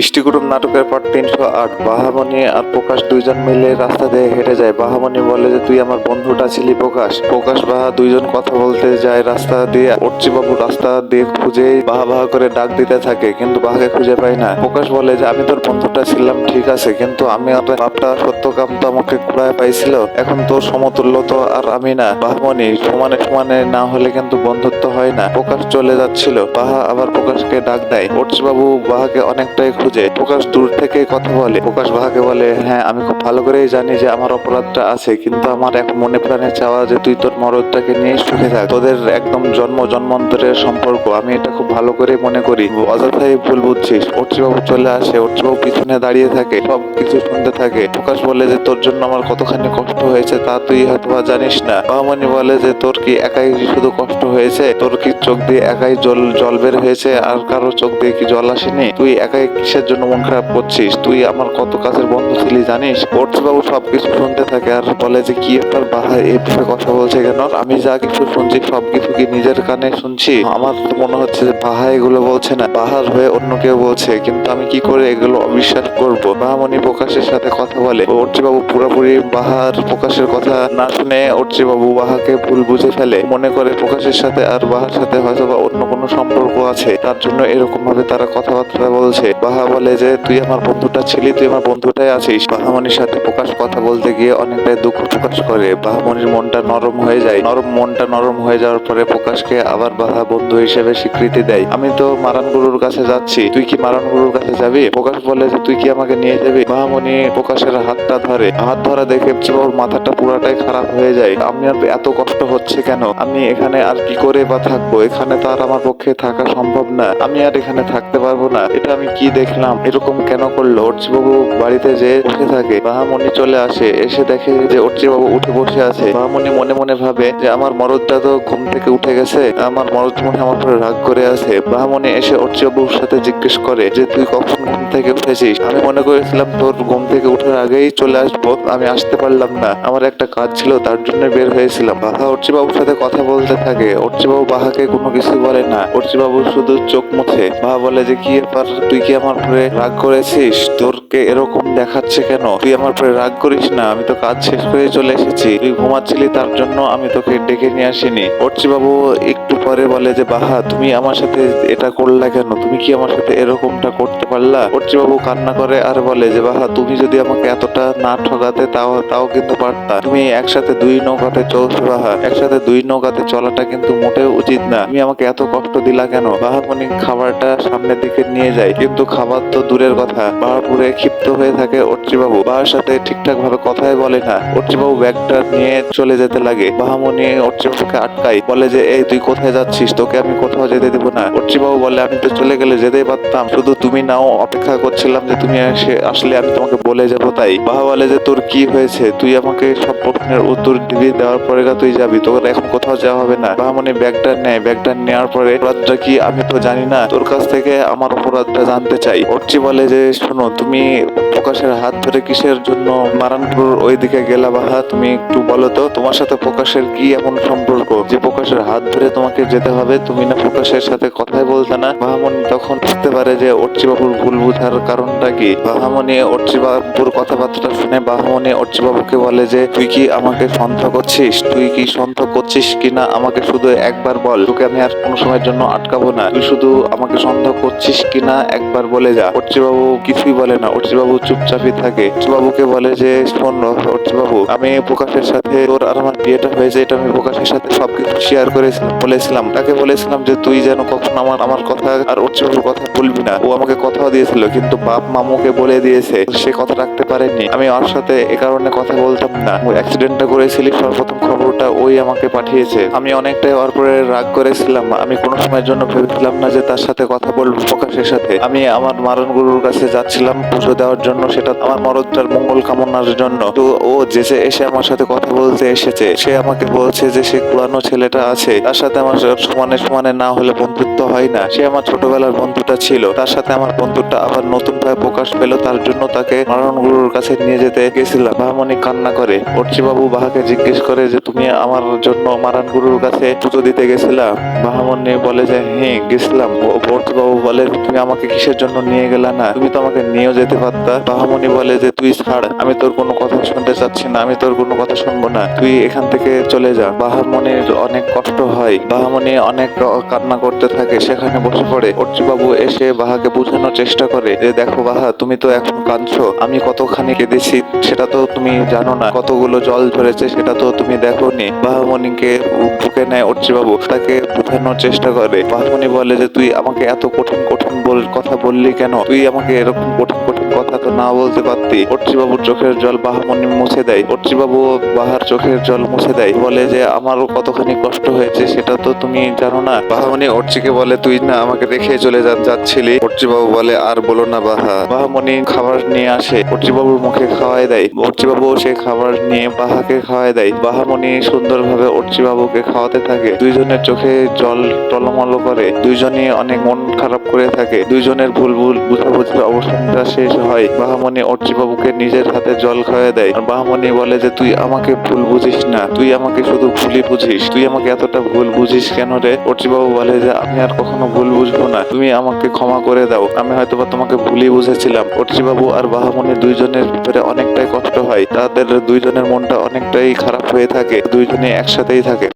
ইষ্টিকুটুম নাটকের পর তিনশো আট। বাহামণি আর প্রকাশ দুইজন মিলে রাস্তা দিয়ে হেঁটে যায়। বাহামণি বলে যে, তুই আমার বন্ধুটা ছিলি প্রকাশ। প্রকাশ বাহা দুইজন কথা বলতে যায় রাস্তা দিয়ে। বাবু রাস্তা দিয়ে খুঁজে বাহা বাহা করে ডাক দিতে থাকে, কিন্তু বাহাকে খুঁজে পায় না। প্রকাশ বলে যে, আমি তোর বন্ধুটা ছিলাম, ঠিক আছে, কিন্তু আমি আর বাপটা সত্যকাম তো আমাকে কুড়ায় পাইছিল। এখন তোর সমতুল্য তো আর আমি না। বাহামণি সমানে সমানে না হলে কিন্তু বন্ধুত্ব হয় না। প্রকাশ চলে যাচ্ছিল। বাহা আবার প্রকাশকে ডাক দেয়। বাবু বাহাকে অনেকটাই খুঁজে প্রকাশ দূর থেকে কথা বলে। প্রকাশ বাহাকে বলে হ্যাঁ আমি খুব ভালো করেই জানি যে আমার অপরাধটা আছে, কিন্তু আমার এখন মনে প্রাণে চাওয়া যে তুই তোর মরদটাকে নিয়ে সুখে থাক। তোদের একদম জন্ম, জন্মান্তরের সম্পর্ক, আমি এটা খুব ভালো করে মনে করি। অযথাই ভুল বুঝছিস। বাবু চলে আসে বাবু পিছনে দাঁড়িয়ে থাকে, সব কিছু শুনতে থাকে। প্রকাশ বলে যে তোর জন্য আমার কতখানি কষ্ট হয়েছে তা তুই হয়তো জানিস না। বাহামণি বলে যে তোর কি একাই শুধু কষ্ট হয়েছে? তোর কি চোখ দিয়ে একাই জল জল বের হয়েছে? আর কারও চোখ দিয়ে কি জল আসেনি? তুই একাই কিসের জন্য মন খারাপ করছিস? তুই আমার কত কাছের বন্ধু ছিলি, জানিস? বাবু সবকিছু শুনতে থাকে আর বলে যে কি আপনার বাহা এই বিষয়ে কথা বলছে কেন? আমি যা কিছু শুনছি, সবকিছু কি নিজের কানে শুনছি? আমার তো মনে হচ্ছে যে বাহা এগুলো বলছে না বাহার হয়ে অন্য কেউ বলছে, কিন্তু আমি কি করে এগুলো অবিশ্বাস করব? বাহামণি প্রকাশের সাথে কথা বলে বাবু পুরোপুরি বাহার প্রকাশের কথা না শুনে বাবু বাহাকে ভুল বুঝে ফেলে, মনে করে প্রকাশের সাথে আর বাহার সাথে হয়তো বা অন্য কোনো সম্পর্ক আছে, তার জন্য এরকম ভাবে তারা কথাবার্তা বলছে। বাহা বলে যে, তুই আমার বন্ধুটা ছিলি, তুই আমার বন্ধুটাই আছিস। বাহামণির সাথে প্রকাশ কথা বলতে গিয়ে অনেকটাই দুঃখ প্রকাশ করে। বাহামণির মনটা নরম হয়ে যায়। নরম মনটা নরম হয়ে যাওয়ার পরে প্রকাশকে আবার বাহা বন্ধু হিসেবে স্বীকৃতি দেয়। আমি তো মারান গুরুর কাছে যাচ্ছি। তুই কি মারান গুরুর কাছে যাবি? প্রকাশ বলে যে, তুই কি আমাকে নিয়ে যাবি? বাহামণি প্রকাশের হাতটা ধরে। হাত ধরা দেখে ওর মাথাটা পুরাটাই খারাপ হয়ে যায়। আমি আর এত কষ্ট হচ্ছে কেন? আমি এখানে আর কি করে বা থাকব? এখানে তো আর আমার পক্ষে থাকা সম্ভব না। আমি আর এখানে থাকতে পারব না। এটা আমি কি দেখলাম, এরকম কেন করল? বাবু বাড়িতে যে বসে থাকে বাহামণি চলে আসে, এসে দেখে যে বাবু উঠে বসে আছে। বাহামণি মনে মনে ভাবে যে আমার মরদটা তো ঘুম থেকে উঠে গেছে, আমার মরদ মনে আমার উপরে রাগ করে আছে। বাহামণি এসে বাবুর সাথে জিজ্ঞেস করে যে, তুই কখন ঘুম থেকে উঠেছিস? আমি মনে করেছিলাম, তোর ঘুম থেকে উঠার আগেই চলে আসব, আমি আসতে পারলাম না। আমার একটা কাজ ছিল, তার জন্য বের হয়েছিলাম। বাহা বাবুর সাথে কথা বলতে থাকে। বাবু বাহাকে কোনো কিছু বলে না। বাবু শুধু চোখ মুছে, বাহা বলে যে, কি ব্যাপার? তুই কি আমার উপরে রাগ করেছিস? তোরকে এরকম দেখাচ্ছে কেন? তুই আমার উপরে রাগ করিস না, আমি তো কাজ শেষ করে চলে এসেছি। তুই ঘুমাচ্ছিলি, তার জন্য আমি তোকে ডেকে নিয়ে আসিনি। অর্চি বাবু একটু পরে বলে যে, বাহা, তুমি আমার সাথে এটা করলা কেন? তুমি কি আমার সাথে এরকমটা করতে পারলা? অর্চি বাবু কান্না করে আর বলে যে, বাহা, তুমি যদি আমাকে এতটা না ঠকাতে তাও তাও কিন্তু পারতা। তুমি একসাথে দুই নৌকাতে চলছো, বাহা। একসাথে দুই নৌকাতে চলাটা কিন্তু মোটেও উচিত না। তুমি আমাকে এত কষ্ট দিলা কেন? বাহামণি খাবারটা সামনের দিকে নিয়ে যায়। কিন্তু খাবার তো দূরের কথা। বাহাপুরে ক্ষিপ্ত হয়ে থাকে বাবু বাহার সাথে ঠিকঠাক ভাবে কথাই বলে না। বাবু ব্যাগটা নিয়ে চলে যেতে লাগে। বাহামণি বাবুকে আটকাই বলে যে, এই, তুই কোথায় যাচ্ছিস? তোকে আমি কোথাও যেতে দেবো না। বাবু বলে, আমি তো চলে গেলে যেতেই পারতাম। শুধু তুমি নাও, অপেক্ষা করছিলাম যে তুমি এসে আসলে আমি তোমাকে বলে যাব তাই। বাহা বলে যে, তোর কি হয়েছে? তুই আমাকে সব প্রশ্নের উত্তর দিবি। দেওয়ার পরে তুই যাবি। তোর এখন কোথাও যাওয়া হবে না। বাহামণি ব্যাগটা নেয়। ব্যাগটা নেওয়ার পরে অপরাধটা কি? আমি তো জানি না। তোর কাছ থেকে আমার অপরাধটা জানতে চাই। অর্চি বলে যে, শোনো, তুমি প্রকাশের হাত ধরে কিসের জন্য মারানপুর ওইদিকে গেলা বাহা তুমি একটু বলো তো, তোমার সাথে প্রকাশের কি এমন সম্পর্ক? যে প্রকাশের হাত ধরে তোমাকে যেতে হবে, তুমি না প্রকাশের সাথে কথাই বলতে না? বাহামণি তখন বুঝতে পারে যে অর্চি বাবুর ভুল বুঝার কারণটা কি। বাহামণি অর্চি বাবুর কথাবার্তা শুনে বাহামণি অর্চি বাবুকে বলে যে, তুই কি আমাকে সন্দেহ করছিস? তুই কি সন্দেহ করছিস কিনা আমাকে শুধু একবার বল? তোকে আমি আর কোনো সময়ের জন্য আটকাবো না। তুই শুধু আমাকে সন্দেহ করছিস কিনা একবার বলে যা বাবু কিছুই বলে না। বাবু চুপচাপই থাকে। বাবুকে বলে যে, শোন বাবু আমি প্রকাশের সাথে তোর আর আমার বিয়েটা হয়েছে, এটা আমি প্রকাশের সাথে সবকিছু শেয়ার করেছিলাম, বলেছিলাম। তাকে বলেছিলাম যে, তুই যেন কখন আমার আমার কথা আর বাবুর কথা বলবি না। ও আমাকে কথাও দিয়েছিল, কিন্তু বাপ মামুকে বলে দিয়েছে, সে কথা রাখতে পারেনি আমি ওর সাথে এ কারণে কথা বলতাম না। ওই অ্যাক্সিডেন্টটা করেছিলি, সর্বপ্রথম খবরটা ওই আমাকে পাঠিয়েছে। আমি অনেকটাই ওর পরে রাগ করেছিলাম। আমি কোনো সময়ের জন্য ভেবেছিলাম না যে তার সাথে কথা বলব প্রকাশের সাথে। আমি আমার মারণ গুরুর কাছে যাচ্ছিলাম পুজো দেওয়ার জন্য, সেটা আমার মরদটার মঙ্গল কামনার জন্য। তো ও যে যে এসে আমার সাথে কথা বলতে এসেছে, সে আমাকে বলছে যে সে পুরানো ছেলেটা আছে, তার সাথে আমার সমানে সমানে না হলে বন্ধুত্ব হয় না। সে আমার ছোটবেলার বন্ধুটা ছিল, তার সাথে আমার বন্ধুটা আবার নতুন ভাবে প্রকাশ পেল, তার জন্য তাকে মারণ গুরুর কাছে নিয়ে যেতে গেছিলাম। বাহামণি কান্না করে বাবু বাহাকে জিজ্ঞেস করে যে, তুমি আমার জন্য মারান গুরুর কাছে পুজো দিতে গেছিলা? বাহামণি বলে যে হ্যাঁ গেছিলাম। বাবু বলে, তুমি আমাকে কিসের জন্য নিয়ে গেলা না। তুমি তো আমাকে নিয়েও যেতে পারতা। বাহামণি বলে যে, তুই ছাড়, আমি তোর কোনো কথা শুনতে চাচ্ছি না, আমি তোর কোনো কথা শুনব না। তুই এখান থেকে চলে যা। বাহামণির অনেক কষ্ট হয়। বাহামণি অনেক কান্না করতে থাকে, সেখানে বসে পড়ে। বাবু এসে বাহাকে বোঝানোর চেষ্টা করে যে, দেখো বাহা, তুমি তো এখন কাঁদছো। আমি কতখানি কেঁদেছি, সেটা তো তুমি জানো না। কতগুলো জল ধরেছে, সেটা তো তুমি দেখোনি। বাহামণিকে বুকে নেয় বাবু তাকে বোঝানোর চেষ্টা করে। বাহামণি বলে যে, তুই আমাকে এত কঠিন কঠিন কথা বললি কেন? তুই আমাকে এরকম কঠিন কথা তো না বলতে পারতি। বাবুর চোখের জল বাহামণি মুছে দেয়। বাবু বাহার চোখের জল মুছে দেয়। বলে যে আমারও কতখানি কষ্ট হয়েছে সেটা তো তুমি জানো না। বাহামনি অর্চিকে বলে, তুই না আমাকে রেখে চলে যাচ্ছিলি। বাবু বলে, আর বলো না বাহা। বাহামণি খাবার নিয়ে আসে। বাবুর মুখে খাওয়াই দেয়। বাবু সে খাবার নিয়ে বাহাকে খাওয়াই দেয়। বাহামণি সুন্দরভাবে বাবুকে খাওয়াতে থাকে। দুইজনের চোখে জল টলমল করে। দুইজনই অনেক মন খারাপ করে থাকে। দুইজনের ভুল ভুল বুঝাবুঝির অবসানটা শেষ হয়। বাহামণি বাবুকে নিজের হাতে জল খাওয়াই দেয়। আর বাহামণি বলে যে, তুই আমাকে ভুল বুঝিস না। তুই আমাকে শুধু ভুলই বুঝিস। তুই আমাকে এতটা ভুল বুঝিস কেন রে? বাবু বলে যে, আমি আর কখনো ভুল বুঝব না। তুমি আমাকে ক্ষমা করে দাও। আমি হয়তো বা তোমাকে ভুলই বুঝেছিলাম। বাবু আর বাহামণি দুইজনের ভিতরে অনেকটাই কষ্ট হয়। তাদের দুইজনের মনটা অনেকটাই খারাপ হয়ে থাকে। দুইজনে একসাথেই থাকে।